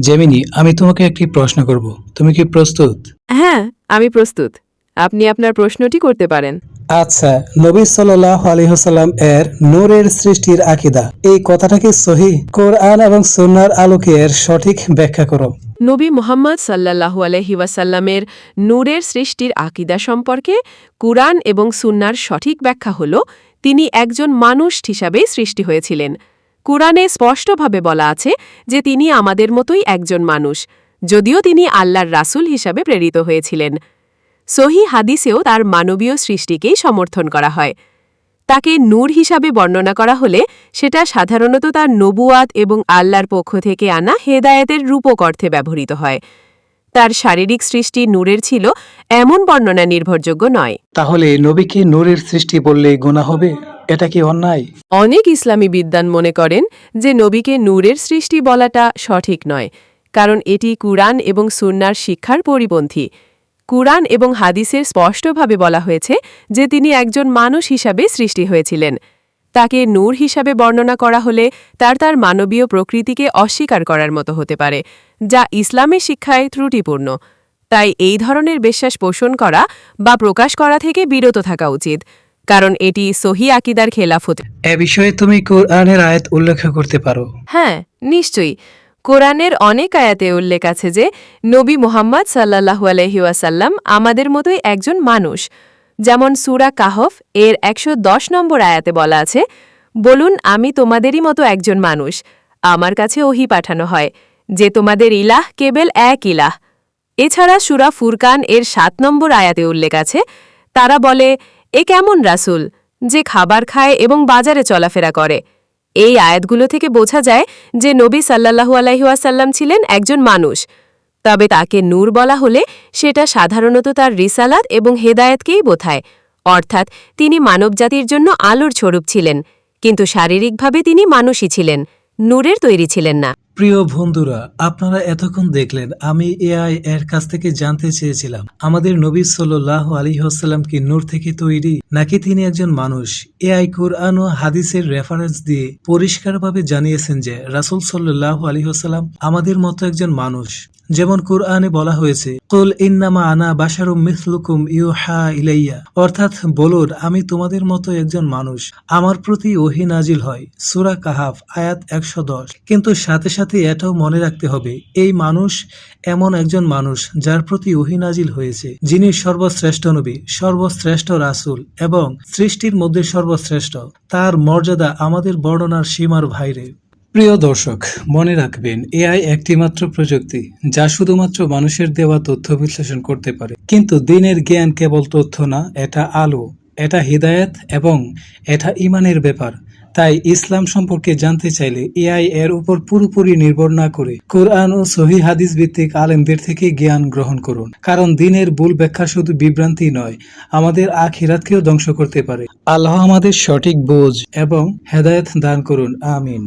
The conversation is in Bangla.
জেমিনি আমি তোমাকে একটি প্রশ্ন করব। তুমি কি প্রস্তুত? হ্যাঁ আমি প্রস্তুত। আপনি আপনার প্রশ্নটি করতে পারেন। আচ্ছা নবী সাল্লাহ আলহিহাল্লাম এর নূরের সৃষ্টির আকিদা। এই কথাটাকে সহি? কোরআন এবং সুন্নার আলোকে এর সঠিক ব্যাখ্যা করো। নবী মোহাম্মদ সাল্লাল্লাহু আলহি ওয়াসাল্লামের নূরের সৃষ্টির আকিদা সম্পর্কে কুরআন এবং সুন্নার সঠিক ব্যাখ্যা হল তিনি একজন মানুষ হিসাবেই সৃষ্টি হয়েছিলেন। কুরআনে স্পষ্টভাবে বলা আছে যে তিনি আমাদের মতোই একজন মানুষ, যদিও তিনি আল্লাহর রাসূল হিসাবে প্রেরিত হয়েছিলেন। সহি হাদিসেও তার মানবীয় সৃষ্টিকেই সমর্থন করা হয়। তাকে নূর হিসাবে বর্ণনা করা হলে সেটা সাধারণত তার নবুয়াত এবং আল্লাহর পক্ষ থেকে আনা হেদায়েতের রূপক অর্থে ব্যবহৃত হয়। তার শারীরিক সৃষ্টি নূরের ছিল এমন বর্ণনা নির্ভরযোগ্য নয়। তাহলে নবীকে নূরের সৃষ্টি বললে গুণা হবে? এটা কি অন্যায়? অনেক ইসলামী বিদ্বান মনে করেন যে নবীকে নূরের সৃষ্টি বলাটা সঠিক নয়, কারণ এটি কুরআন এবং সুন্নার শিক্ষার পরিপন্থী। কুরআন এবং হাদিসের স্পষ্টভাবে বলা হয়েছে যে তিনি একজন মানুষ হিসাবে সৃষ্টি হয়েছিলেন। তাকে নূর হিসাবে বর্ণনা করা হলে তার তার মানবীয় প্রকৃতিকে অস্বীকার করার মতো হতে পারে, যা ইসলামের শিক্ষায় ত্রুটিপূর্ণ। তাই এই ধরনের বিশ্বাস পোষণ করা বা প্রকাশ করা থেকে বিরত থাকা উচিত। কারণ এটি সহি আকিদার খেলাফ হতে এ বিষয়ে তুমি কোরআনের আয়াত উল্লেখ করতে পারো। হ্যাঁ নিশ্চয়ই। কোরআনের অনেক আয়াতে উল্লেখ আছে যে নবী মোহাম্মদ সাল্লাহু আলহিউসাল্লাম আমাদের মতোই একজন মানুষ। যেমন সুরা কাহফ এর একশো দশ নম্বর আয়াতে বলা আছে বলুন আমি তোমাদেরই মতো একজন মানুষ। আমার কাছে ওহি পাঠানো হয় যে তোমাদের ইলাহ কেবল এক ইলাহ। এছাড়া সুরা ফুরকান এর সাত নম্বর আয়াতে উল্লেখ আছে তারা বলে এ কেমন রাসূল, যে খাবার খায় এবং বাজারে চলাফেরা করে? এই আয়াতগুলো থেকে বোঝা যায় যে নবী সাল্লাহু আলাইহাসাল্লাম ছিলেন একজন মানুষ। তবে তাকে নূর বলা হলে সেটা সাধারণত তার রিসালাত এবং হেদায়েতকেই বোঝায়। অর্থাৎ তিনি মানবজাতির জন্য আলোর স্বরূপ ছিলেন, কিন্তু শারীরিকভাবে তিনি মানুষই ছিলেন। নূরের তৈরি ছিলেন না। প্রিয় বন্ধুরা, আপনারা এতক্ষণ দেখলেন, আমি এআই এর কাছ থেকে জানতে চেয়েছিলাম, আমাদের নবী সাল্লাহ আলী হাসাল্লাম কি নূর থেকে তৈরি, নাকি তিনি একজন মানুষ? এআই কোরআন ও হাদিসের রেফারেন্স দিয়ে পরিষ্কারভাবে জানিয়েছেন যে রাসুল সাল্লাহ আলী হাসাল্লাম আমাদের মতো একজন মানুষ। যেমন কোরআনে বলা হয়েছে, কুল ইন্নামা আনা বাশারু মিসলুকুম ইউহা ইলাইয়া। অর্থাৎ, বলুন, আমি তোমাদের মতো একজন মানুষ। আমার প্রতি ওহি নাজিল হয়, সুরা কাহাফ, আয়াত একশো দশ। কিন্তু সাথে সাথে এটাও মনে রাখতে হবে, এই মানুষ এমন একজন মানুষ যার প্রতি ওহি নাজিল হয়েছে, যিনি সর্বশ্রেষ্ঠ নবী, সর্বশ্রেষ্ঠ রাসুল এবং সৃষ্টির মধ্যে সর্বশ্রেষ্ঠ। তার মর্যাদা আমাদের বর্ণনার সীমার বাইরে। প্রিয় দর্শক, মনে রাখবেন, এআই একটিমাত্র প্রযুক্তি যা শুধুমাত্র মানুষের দেওয়া তথ্য বিশ্লেষণ করতে পারে। কিন্তু দিনের জ্ঞান কেবল তথ্য না, এটা আলো, এটা হৃদায়ত এবং এটা ইমানের ব্যাপার। তাই ইসলাম সম্পর্কে জানতে চাইলে এআই এর উপর পুরোপুরি নির্ভর না করে কোরআন ও সহি হাদিস ভিত্তিক আলেমদের থেকে জ্ঞান গ্রহণ করুন। কারণ দিনের ভুল ব্যাখ্যা শুধু বিভ্রান্তি নয়, আমাদের আখিরাতকেও ধ্বংস করতে পারে। আল্লাহ আমাদের সঠিক বোঝ এবং হেদায়েত দান করুন, আমিন।